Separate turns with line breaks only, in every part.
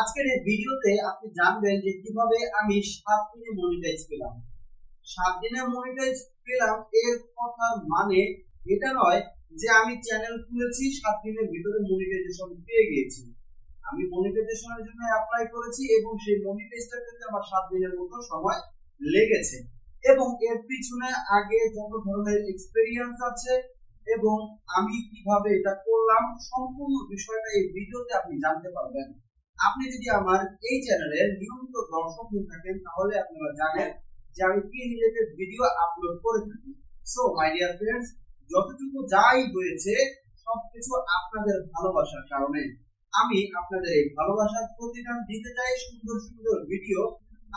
আজকের এই ভিডিওতে আপনি জানবেন যে কীভাবে আমি সাত দিনে মনিটাইজ পেলাম। সাত দিনে মনিটাইজ পেলাম এর কথা মানে এটা নয় যে আমি চ্যানেল খুলেছি, সাত দিনের ভিতরে মনিটাইজেশন পেয়ে গিয়েছি আমি মনিটাইজেশনের জন্য অ্যাপ্লাই করেছি এবং সেই মনিটাইজটা পেতে আমার সাত দিনের মতো সময় লেগেছে। এবং এর পিছনে আগে যত ধরনের এক্সপেরিয়েন্স আছে এবং আমি কীভাবে এটা করলাম, সম্পূর্ণ বিষয়টা এই ভিডিওতে আপনি জানতে পারবেন। আপনি যদি আমার এই চ্যানেলের নিয়মিত দর্শক হয়ে থাকেন, তাহলে আপনারা জানেন যে আমি কি রিলেটেড ভিডিও আপলোড করে থাকি। সো মাই ডিয়ার ফ্রেন্ডস যতটুকু যাই হয়েছে, সবকিছু আপনাদের ভালোবাসার কারণে। আমি আপনাদের এই ভালোবাসার প্রতিদান দিতে চাই সুন্দর সুন্দর ভিডিও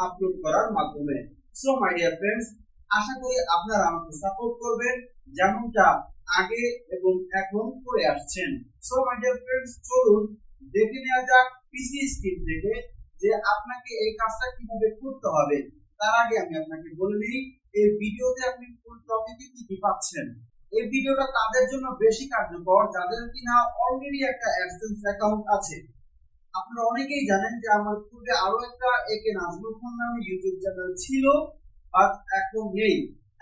আপলোড করার মাধ্যমে। সো মাই ডিয়ার ফ্রেন্ডস আশা করি আপনারা আমাকে সাপোর্ট করবেন, যেমনটা আগে এবং এখন করে আসছেন। সো মাই ডিয়ার ফ্রেন্ডস চলুন দেখে নেওয়া যাক পিসি স্ক্রিন থেকে যে আপনাকে এই কাজটা কীভাবে করতে হবে। তার আগে আমি আপনাকে বলে দিই এই ভিডিওতে আপনি ফুল টপিকে কি কি পাচ্ছেন। এই ভিডিওটা তাদের জন্য বেশি কার্যকর, যাদের কিনা অলরেডি একটা অ্যাডসেন্স অ্যাকাউন্ট আছে। আপনারা অনেকেই জানেন যে আমার পূর্বে আরও একটা একে নাজমুল খান নামে ইউটিউব চ্যানেল ছিল বাট এখন নেই।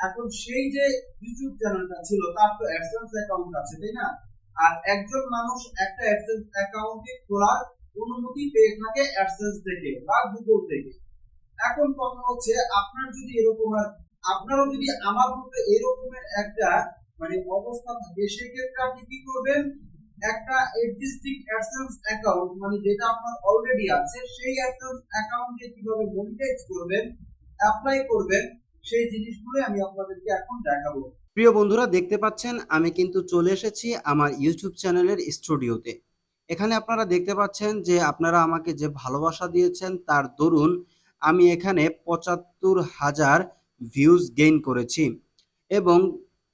এখন সেই যে ইউটিউব চ্যানেলটা ছিল, তার তো অ্যাডসেন্স অ্যাকাউন্ট আছে, তাই না? আর একজন মানুষ একটা অ্যাডসেন্স অ্যাকাউন্টে খোলার অনুমতি পেয়ে থাকে অ্যাডসেন্স থেকে বা গুগল থেকে। এখন কথা হচ্ছে, আপনার যদি এরকম আপনারও যদি আমার মতো এরকমের একটা মানে অবস্থা থাকে, সেক্ষেত্রে আপনি কি করবেন? একটা এক্সিস্টিং অ্যাডসেন্স অ্যাকাউন্ট মানে যেটা আপনার অলরেডি আছে, সেই অ্যাডসেন্স অ্যাকাউন্টে কীভাবে মনিটাইজ করবেন অ্যাপ্লাই করবেন, সেই জিনিসগুলো আমি আপনাদেরকে এখন দেখাবো।
প্রিয় বন্ধুরা, দেখতে পাচ্ছেন, আমি কিন্তু চলে এসেছি আমার ইউটিউব চ্যানেলের স্টুডিওতে। এখানে আপনারা দেখতে পাচ্ছেন যে আপনারা আমাকে যে ভালোবাসা দিয়েছেন, তার দরুন আমি এখানে পঁচাত্তর হাজার ভিউজ গেইন করেছি এবং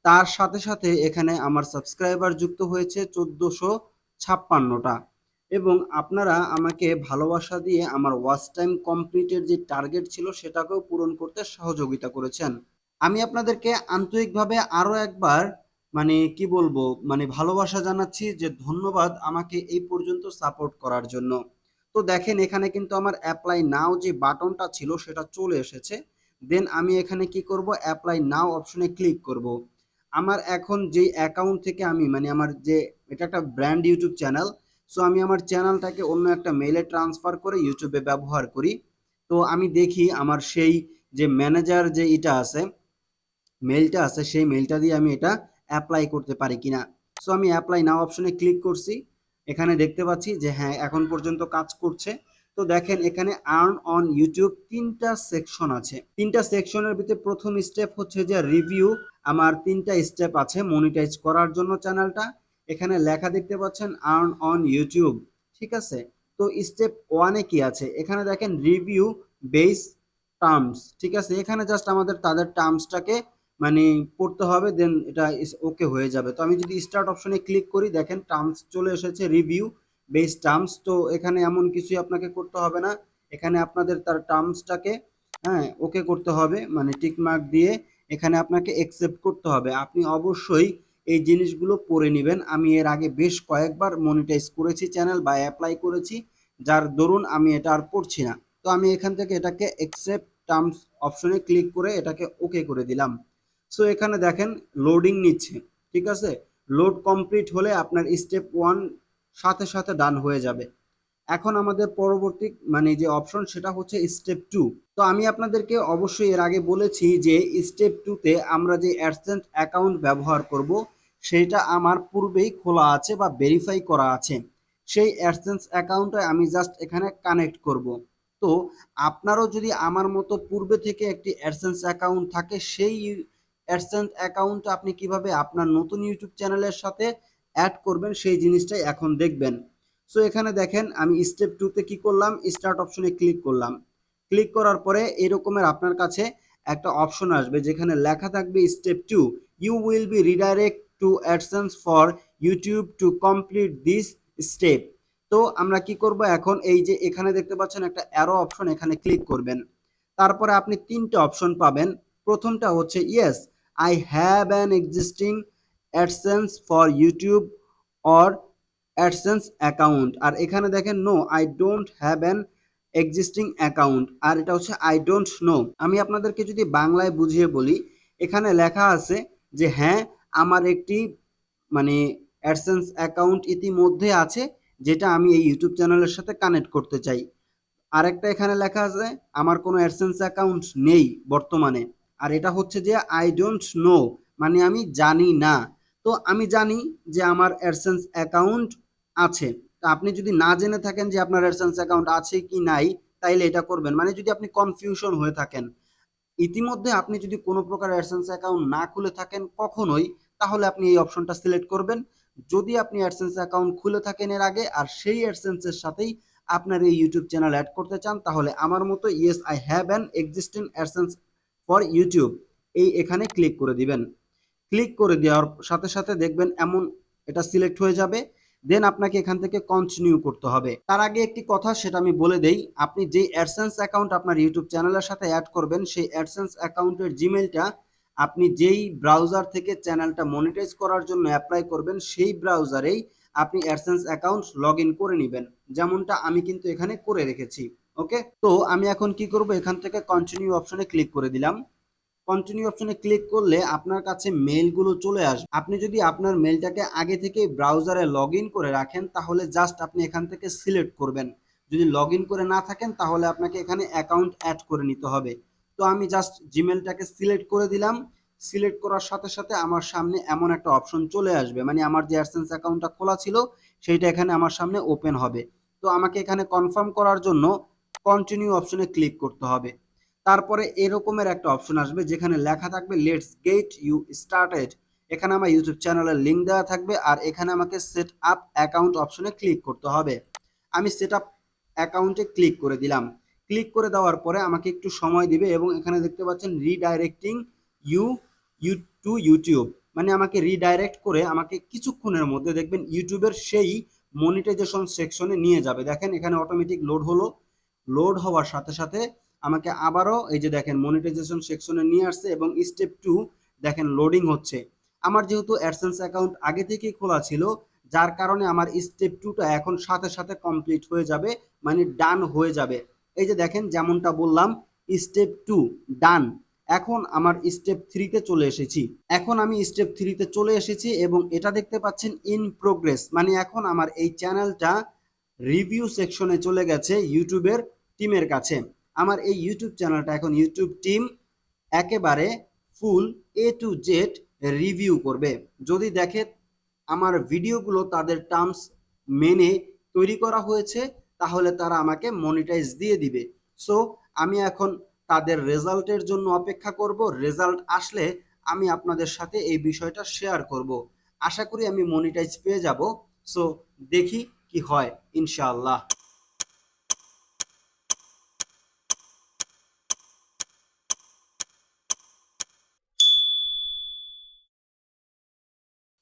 তার সাথে সাথে এখানে আমার সাবস্ক্রাইবার যুক্ত হয়েছে চোদ্দোশো ছাপ্পান্নটা। এবং আপনারা আমাকে ভালোবাসা দিয়ে আমার ওয়াচ টাইম কমপ্লিটের যে টার্গেট ছিল, সেটাকেও পূরণ করতে সহযোগিতা করেছেন। আমি আপনাদেরকে আন্তরিকভাবে আরও একবার মানে কি বলব মানে ভালোবাসা জানাচ্ছি যে ধন্যবাদ আমাকে এই পর্যন্ত সাপোর্ট করার জন্য। তো দেখেন, এখানে কিন্তু আমার অ্যাপ্লাই নাও যে বাটনটা ছিল সেটা চলে এসেছে। দেন আমি এখানে কি করব? অ্যাপ্লাই নাও অপশনে ক্লিক করব। আমার এখন যে অ্যাকাউন্ট থেকে আমি মানে আমার যে, এটা একটা ব্র্যান্ড ইউটিউব চ্যানেল সো আমি আমার চ্যানেলটাকে অন্য একটা মেলে ট্রান্সফার করে ইউটিউবে ব্যবহার করি। তো আমি দেখি আমার সেই যে ম্যানেজার যে এটা আছে মেলটা আছে, সেই মেলটা দিয়ে আমি এটা অ্যাপ্লাই করতে পারি কিনা। সো আমি অ্যাপ্লাই নাও অপশনে ক্লিক করছি। এখানে দেখতে পাচ্ছি যে হ্যাঁ এখন পর্যন্ত কাজ করছে। তো দেখেন, এখানে আর্ন অন ইউটিউব তিনটা সেকশন আছে। তিনটা সেকশনের ভিতরে প্রথম স্টেপ হচ্ছে যে রিভিউ আমার তিনটা স্টেপ আছে মনিটাইজ করার জন্য চ্যানেলটা এখানে লেখা দেখতে পাচ্ছেন আর্ন অন ইউটিউব ঠিক আছে? তো স্টেপ ওয়ানে কি আছে? এখানে দেখেন রিভিউ বেস টার্মস ঠিক আছে? এখানে জাস্ট আমাদের তাদের টার্মসটাকে মানে পড়তে হবে দেন এটা ওকে হয়ে যাবে। তো আমি যদি স্টার্ট অপশনে ক্লিক করি, দেখেন টার্মস চলে এসেছে রিভিউ বেস টার্মস তো এখানে এমন কিছুই আপনাকে করতে হবে না। এখানে আপনাদের তার টার্মসটাকে হ্যাঁ ওকে করতে হবে মানে টিক মার্ক দিয়ে এখানে আপনাকে অ্যাকসেপ্ট করতে হবে। আপনি অবশ্যই এই জিনিসগুলো পড়ে নেবেন। আমি এর আগে বেশ কয়েকবার মনিটাইজ করেছি চ্যানেল বা অ্যাপ্লাই করেছি, যার দরুন আমি এটা আর পড়ছি না। তো আমি এখান থেকে এটাকে অ্যাকসেপ্ট টার্মস অপশনে ক্লিক করে এটাকে ওকে করে দিলাম। সো এখানে দেখেন লোডিং নিচ্ছে, ঠিক আছে? লোড কমপ্লিট হলে আপনার স্টেপ ওয়ান সাথে সাথে ডান হয়ে যাবে। এখন আমাদের পরবর্তী মানে যে অপশন সেটা হচ্ছে স্টেপ টু তো আমি আপনাদেরকে অবশ্যই এর আগে বলেছি যে স্টেপ টুতে আমরা যে অ্যাডসেন্ট অ্যাকাউন্ট ব্যবহার করব, সেটা আমার পূর্বেই খোলা আছে বা ভেরিফাই করা আছে। সেই অ্যাডসেন্স অ্যাকাউন্টে আমি জাস্ট এখানে কানেক্ট করব। তো আপনারও যদি আমার মতো পূর্বে থেকে একটি অ্যাডসেন্স অ্যাকাউন্ট থাকে, সেই অ্যাডসেন্স অ্যাকাউন্ট আপনি কীভাবে আপনার নতুন ইউটিউব চ্যানেলের সাথে অ্যাড করবেন, সেই জিনিসটাই এখন দেখবেন। সো এখানে দেখেন আমি স্টেপ টুতে কি করলাম? স্টার্ট অপশনে ক্লিক করলাম। ক্লিক করার পরে এরকমের আপনার কাছে একটা অপশন আসবে যেখানে লেখা থাকবে step two you will be redirect to AdSense for YouTube to complete this step তো আমরা কি করব এখন? এই যে এখানে দেখতে পাচ্ছেন একটা অ্যারো অপশন এখানে ক্লিক করবেন। তারপরে আপনি তিনটে অপশন পাবেন। প্রথমটা হচ্ছে yes I have an existing AdSense for YouTube or AdSense account আর এখানে দেখেন no I don't have an existing account আর এটা হচ্ছে আই ডোন্ট নো আমি আপনাদেরকে যদি বাংলায় বুঝিয়ে বলি, এখানে লেখা আছে যে হ্যাঁ আমার একটি মানে অ্যাডসেন্স অ্যাকাউন্ট ইতিমধ্যে আছে, যেটা আমি এই ইউটিউব চ্যানেলের সাথে কানেক্ট করতে চাই। আরেকটা এখানে লেখা আছে, আমার কোনো অ্যাডসেন্স অ্যাকাউন্ট নেই বর্তমানে। আর এটা হচ্ছে যে আই ডোন্ট নো মানে আমি জানি না। তো আমি জানি যে আমার অ্যাডসেন্স অ্যাকাউন্ট আছে। তো আপনি যদি না জেনে থাকেন যে আপনার অ্যাডসেন্স অ্যাকাউন্ট আছে কি নাই, তাইলে এটা করবেন। মানে যদি আপনি কনফিউশন হয়ে থাকেন। ইতিমধ্যে আপনি যদি কোনো প্রকার অ্যাডসেন্স অ্যাকাউন্ট না খুলে থাকেন কখনোই, তাহলে আপনি এই অপশনটা সিলেক্ট করবেন। যদি আপনি অ্যাডসেন্স অ্যাকাউন্ট খুলে থাকেন এর আগে, আর সেই অ্যাডসেন্সের সাথেই আপনার এই ইউটিউব চ্যানেল অ্যাড করতে চান, তাহলে আমার মতো yes I have an existing AdSense for YouTube এই এখানে ক্লিক করে দিবেন। ক্লিক করে দেওয়ার সাথে সাথে দেখবেন এমন এটা সিলেক্ট হয়ে যাবে। দেন আপনাকে এখান থেকে কন্টিনিউ করতে হবে। তার আগে একটি কথা সেটা আমি বলে দেই, আপনি যে অ্যাডসেন্স অ্যাকাউন্ট আপনার ইউটিউব চ্যানেলের সাথে অ্যাড করবেন, সেই অ্যাডসেন্স অ্যাকাউন্টের জিমেলটা আপনি যেই ব্রাউজার থেকে চ্যানেলটা মনিটাইজ করার জন্য অ্যাপ্লাই করবেন, সেই ব্রাউজারেই আপনি অ্যাডসেন্স অ্যাকাউন্ট লগ করে নেবেন। যেমনটা আমি কিন্তু এখানে করে রেখেছি। ওকে তো আমি এখন কি করব? এখান থেকে কন্টিনিউ অপশনে ক্লিক করে দিলাম। কন্টিনিউ অপশনে ক্লিক করলে আপনার কাছে মেলগুলো চলে আসবে। আপনি যদি আপনার মেলটাকে আগে থেকে ব্রাউজারে লগ করে রাখেন, তাহলে জাস্ট আপনি এখান থেকে সিলেক্ট করবেন। যদি লগ করে না থাকেন, তাহলে আপনাকে এখানে অ্যাকাউন্ট অ্যাড করে নিতে হবে। তো আমি জাস্ট জিমেলটাকে সিলেক্ট করে দিলাম। সিলেক্ট করার সাথে সাথে আমার সামনে এমন একটা অপশন চলে আসবে। মানে আমার যে অ্যাডসেন্স অ্যাকাউন্টটা খোলা ছিল, সেইটা এখানে আমার সামনে ওপেন হবে। তো আমাকে এখানে কনফার্ম করার জন্য কন্টিনিউ অপশনে ক্লিক করতে হবে। তারপরে এরকমের একটা অপশন আসবে, যেখানে লেখা থাকবে লেটস গেট ইউ স্টার্টেড এখানে আমার ইউটিউব চ্যানেলের লিঙ্ক দেওয়া থাকবে, আর এখানে আমাকে সেট আপ অ্যাকাউন্ট অপশনে ক্লিক করতে হবে। আমি সেট আপ অ্যাকাউন্টে ক্লিক করে দিলাম। ক্লিক করে দেওয়ার পরে আমাকে একটু সময় দিবে এবং এখানে দেখতে পাচ্ছেন redirecting you you to YouTube মানে আমাকে রিডাইরেক্ট করে আমাকে কিছুক্ষণের মধ্যে দেখবেন ইউটিউবের সেই মনিটাইজেশন সেকশনে নিয়ে যাবে। দেখেন, এখানে অটোমেটিক লোড হলো। লোড হওয়ার সাথে সাথে আমাকে আবারও এই যে দেখেন মনিটাইজেশন সেকশনে নিয়ে আসছে এবং স্টেপ টু দেখেন লোডিং হচ্ছে। আমার যেহেতু অ্যাডসেন্স অ্যাকাউন্ট আগে থেকেই খোলা ছিল, যার কারণে আমার স্টেপ টুটা এখন সাথে সাথে কমপ্লিট হয়ে যাবে মানে ডান হয়ে যাবে। এই যে দেখেন যেমনটা বললাম স্টেপ টু ডান এখন আমার স্টেপ থ্রিতে চলে এসেছি। এখন আমি স্টেপ থ্রিতে চলে এসেছি এবং এটা দেখতে পাচ্ছেন ইন প্রোগ্রেস মানে এখন আমার এই চ্যানেলটা রিভিউ সেকশনে চলে গেছে ইউটিউবের টিমের কাছে। আমার এই ইউটিউব চ্যানেলটা এখন ইউটিউব টিম একেবারে full A to Z review করবে। যদি দেখে আমার ভিডিওগুলো তাদের টার্মস মেনে তৈরি করা হয়েছে, তাহলে তারা আমাকে মনিটাইজ দিয়ে দিবে। সো আমি এখন তাদের রেজাল্টের জন্য অপেক্ষা করব। রেজাল্ট আসলে আমি আপনাদের সাথে এই বিষয়টা শেয়ার করব। আশা করি আমি মনিটাইজ পেয়ে যাব। সো দেখি কি হয়, ইনশাআল্লাহ।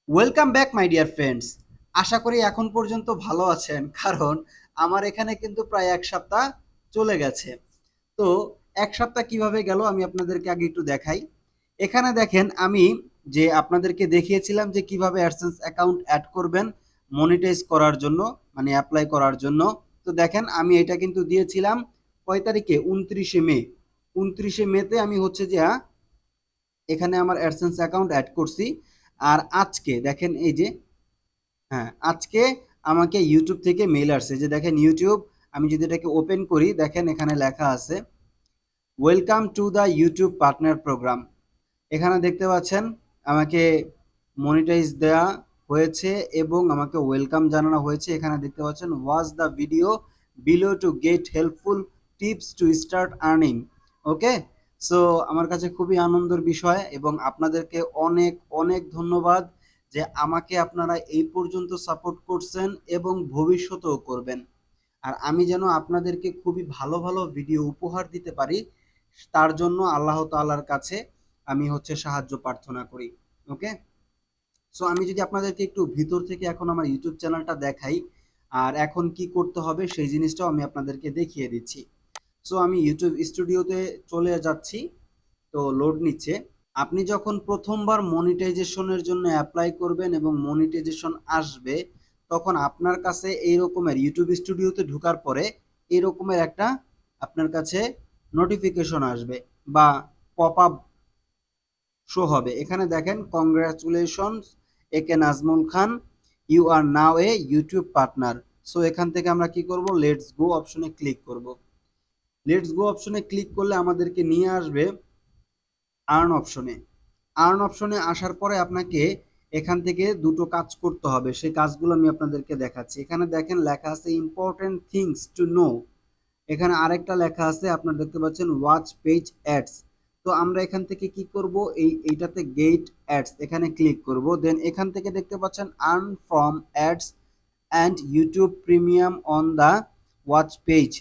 Welcome back my dear friends আশা করি এখন পর্যন্ত ভালো আছেন, কারণ আমার এখানে কিন্তু প্রায় এক সপ্তাহ চলে গেছে। তো এক সপ্তাহ কীভাবে গেল আমি আপনাদেরকে আগে একটু দেখাই। এখানে দেখেন, আমি যে আপনাদেরকে দেখিয়েছিলাম যে কীভাবে অ্যাডসেন্স অ্যাকাউন্ট অ্যাড করবেন মনিটাইজ করার জন্য মানে অ্যাপ্লাই করার জন্য। তো দেখেন, আমি এটা কিন্তু দিয়েছিলাম কয় তারিখে? উনত্রিশে মে। উনত্রিশে মেতে আমি হচ্ছে যে এখানে আমার অ্যাডসেন্স অ্যাকাউন্ট অ্যাড করছি। আর আজকে দেখেন এই যে হ্যাঁ আজকে আমাকে ইউটিউব থেকে মেল আসছে। যে দেখেন ইউটিউব আমি যদি এটাকে ওপেন করি, দেখেন এখানে লেখা আছে welcome to the YouTube partner program এখানে দেখতে পাচ্ছেন, আমাকে মনিটাইজ দেওয়া হয়েছে এবং আমাকে ওয়েলকাম জানানো হয়েছে। এখানে দেখতে পাচ্ছেন watch the video below to get helpful tips to start earning okay so আমার কাছে খুবই আনন্দের বিষয় এবং আপনাদেরকে অনেক অনেক ধন্যবাদ যে আমাকে আপনারা এই পর্যন্ত সাপোর্ট করছেন এবং ভবিষ্যতেও করবেন। আর আমি যেন আপনাদেরকে খুবই ভালো ভালো ভিডিও উপহার দিতে পারি, তার জন্য আল্লাহ তাআলার কাছে আমি হচ্ছে সাহায্য প্রার্থনা করি ওকে সো আমি যদি আপনাদেরকে একটু ভিতর থেকে এখন আমার ইউটিউব চ্যানেলটা দেখাই, আর এখন কি করতে হবে সেই জিনিসটাও আমি আপনাদেরকে দেখিয়ে দিচ্ছি। সো আমি ইউটিউব স্টুডিওতে চলে যাচ্ছি। তো লোড নিচ্ছে। আপনি যখন প্রথমবার মনিটাইজেশনের জন্য অ্যাপ্লাই করবেন এবং মনিটাইজেশন আসবে, তখন আপনার কাছে এই রকমের ইউটিউব স্টুডিওতে ঢোকার পরে এই রকমের একটা আপনার কাছে নোটিফিকেশন আসবে বা পপ আপ শো হবে। এখানে দেখেন congratulations A K Nazmul Khan you are now a YouTube partner so এখান থেকে আমরা কি করব? লেটস গো অপশনে ক্লিক করব। লেটস গো অপশনে ক্লিক করলে আমাদেরকে নিয়ে আসবে আর্ন অপশনে আর্ন অপশনে আসার পরে আপনাকে এখান থেকে দুটো কাজ করতে হবে। সেই কাজগুলো আমি আপনাদেরকে দেখাচ্ছি। এখানে দেখেন লেখা আছে ইম্পর্টেন্ট থিংস টু নো এখানে আরেকটা লেখা আছে, আপনারা দেখতে পাচ্ছেন ওয়াচ পেজ অ্যাডস তো আমরা এখান থেকে কি করব? এই, এইটাতে গেট অ্যাডস এখানে ক্লিক করব। দেন এখান থেকে দেখতে পাচ্ছেন earn from ads and YouTube premium on the watch page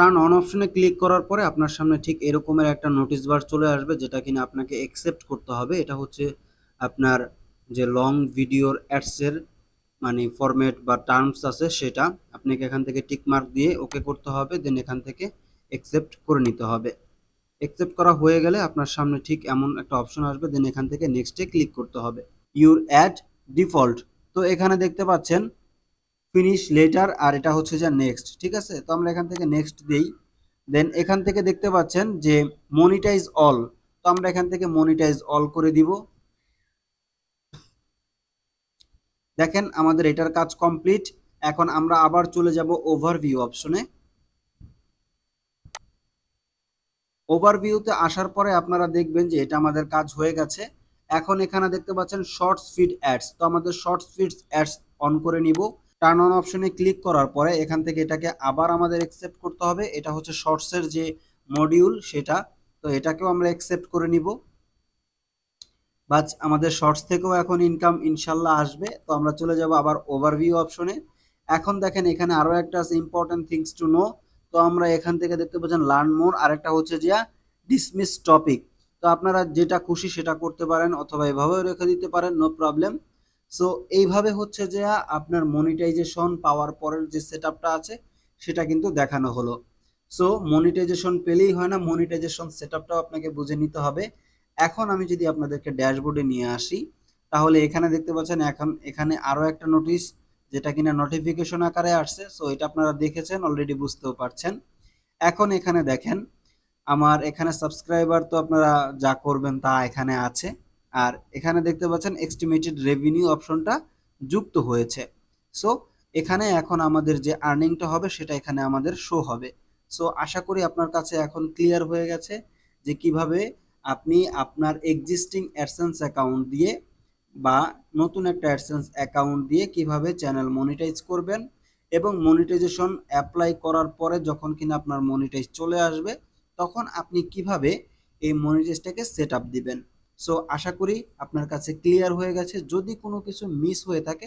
turn on অপশনে ক্লিক করার পরে আপনার সামনে ঠিক এরকমের একটা নোটিশ বার চলে আসবে, যেটা কিনা আপনাকে অ্যাকসেপ্ট করতে হবে। এটা হচ্ছে আপনার যে লং ভিডিওর অ্যাডসের মানে ফরম্যাট বা টার্মস আছে সেটা আপনাকে এখান থেকে টিক মার্ক দিয়ে ওকে করতে হবে দেন এখান থেকে অ্যাকসেপ্ট করে নিতে হবে। অ্যাকসেপ্ট করা হয়ে গেলে আপনার সামনে ঠিক এমন একটা অপশন আসবে দেন এখান থেকে নেক্সটে ক্লিক করতে হবে। ইউর অ্যাড ডিফল্ট তো এখানে দেখতে পাচ্ছেন ফিনিশ লেটার আর এটা হচ্ছে যে নেক্সট ঠিক আছে? তো আমরা এখান থেকে নেক্সট দেই। দেন এখান থেকে দেখতে পাচ্ছেন যে মনিটাইজ অল তো আমরা এখান থেকে মনিটাইজ অল করে দিব। দেখেন আমাদের এটার কাজ কমপ্লিট এখন আমরা আবার চলে যাব ওভারভিউ অপশনে ওভারভিউতে আসার পরে আপনারা দেখবেন যে এটা আমাদের কাজ হয়ে গেছে। এখন এখানে দেখতে পাচ্ছেন শর্টস ফিড অ্যাডস তো আমাদের শর্টস ফিড অ্যাডস অন করে নিব। টার্ন অন অপশনে ক্লিক করার পরে এখান থেকে এটাকে আবার আমাদের অ্যাকসেপ্ট করতে হবে। এটা হচ্ছে শর্টসের যে মডিউল সেটা। তো এটাকেও আমরা অ্যাকসেপ্ট করে নিব। বাট আমাদের শর্টস থেকেও এখন ইনকাম ইনশাল্লাহ আসবে। তো আমরা চলে যাব আবার ওভারভিউ অপশনে এখন দেখেন, এখানে আরও একটা আছে ইম্পর্টেন্ট থিংস টু নো তো আমরা এখান থেকে দেখতে পাচ্ছেন লার্ন মোর আরেকটা হচ্ছে যে ডিসমিস টপিক তো আপনারা যেটা খুশি সেটা করতে পারেন, অথবা এভাবেও রেখে দিতে পারেন নো প্রবলেম সো এইভাবে হচ্ছে যে আপনার মনিটাইজেশন পাওয়ার পরের যে সেট আছে, সেটা কিন্তু দেখানো হলো। সো মনিটাইজেশন পেলেই হয় না মনিটাইজেশন সেট আপনাকে বুঝে নিতে হবে। এখন আমি যদি আপনাদেরকে ড্যাশবোর্ডে নিয়ে আসি, তাহলে এখানে দেখতে পাচ্ছেন এখন এখানে আরও একটা নোটিশ যেটা কিনা নোটিফিকেশন আকারে আসছে। সো এটা আপনারা দেখেছেন অলরেডি বুঝতেও পারছেন। এখন এখানে দেখেন, আমার এখানে সাবস্ক্রাইবার তো আপনারা যা করবেন তা এখানে আছে। আর এখানে দেখতে পাচ্ছেন এক্সটিমেটেড রেভিনিউ অপশনটা যুক্ত হয়েছে। সো এখানে এখন আমাদের যে আর্নিংটা হবে, সেটা এখানে আমাদের শো হবে। সো আশা করি আপনার কাছে এখন ক্লিয়ার হয়ে গেছে যে কীভাবে আপনি আপনার এক্সিস্টিং অ্যাডসেন্স অ্যাকাউন্ট দিয়ে বা নতুন একটা অ্যাডসেন্স অ্যাকাউন্ট দিয়ে কীভাবে চ্যানেল মনিটাইজ করবেন এবং মনিটাইজেশন অ্যাপ্লাই করার পরে যখন কিনা আপনার মনিটাইজ চলে আসবে, তখন আপনি কীভাবে এই মনিটাইজটাকে সেট আপ দিবেন। সো আশা করি আপনার কাছে ক্লিয়ার হয়ে গেছে। যদি কোনো কিছু মিস হয়ে থাকে,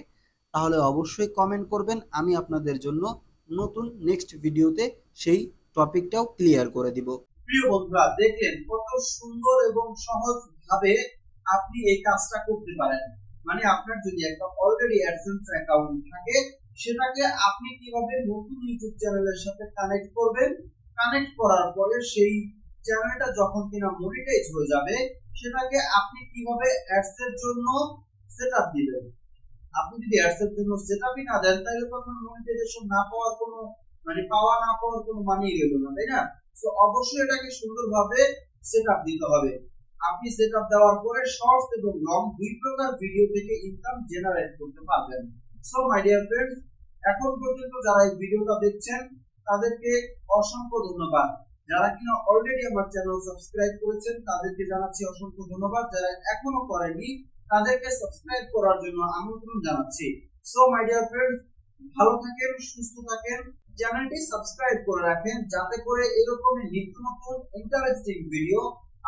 তাহলে অবশ্যই কমেন্ট করবেন। আমি আপনাদের জন্য নতুন নেক্সট ভিডিওতে সেই টপিকটাও ক্লিয়ার করে দিব।
প্রিয় বন্ধুরা দেখলেন কত সুন্দর এবং সহজ ভাবে আপনি এই কাজটা করতে পারেন। মানে আপনার যদি একটা অলরেডি অ্যাডসেন্স অ্যাকাউন্ট থাকে, সেটাকে আপনি কীভাবে নতুন ইউটিউব চ্যানেলের সাথে কানেক্ট করবেন? কানেক্ট করার পরে সেই চ্যানেলটা যখন কিনা মনিটাইজ হয়ে যাবে, সেটাকে আপনি কীভাবে অ্যাডস এর জন্য সেটআপ দিবেন? আপনি যদি অ্যাডস এর জন্য সেটআপই না দেন, তাহলে তো আপনার মনিটাইজেশন না পাওয়ার কোনো মানে পাওয়া না পাওয়ার কোনো মানেই গেল না, তাই না? সো অবশ্যই এটাকে সুন্দরভাবে সেটআপ দিতে হবে। আপনি সেটআপ দেওয়ার পরে শর্টস এবং লং দুই প্রকার ভিডিও থেকে ইনকাম জেনারেট করতে পারবেন। সো মাই ডিয়ার ফ্রেন্ডস এখন পর্যন্ত যারা এই ভিডিওটা দেখছেন, তাদেরকে অসংখ্য ধন্যবাদ। যারা কিনা অলরেডি আমার চ্যানেল সাবস্ক্রাইব করেছেন, তাদেরকে জানাচ্ছি অসংখ্য ধন্যবাদ। যারা এখনও করেনি তাদেরকে সাবস্ক্রাইব করার জন্য আমন্ত্রণ জানাচ্ছি। সো মাই ডিয়ার ফ্রেন্ডস ভালো থাকেন, সুস্থ থাকেন। চ্যানেলটি সাবস্ক্রাইব করে রাখেন, যাতে করে এরকমই নিত্য নতুন ইন্টারেস্টিং ভিডিও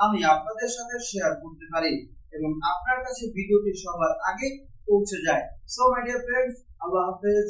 আমি আপনাদের সাথে শেয়ার করতে পারি এবং আপনার কাছে ভিডিওটি সবার আগে পৌঁছে যায়। সো মাই ডিয়ার ফ্রেন্ডস আল্লাহ হাফেজ।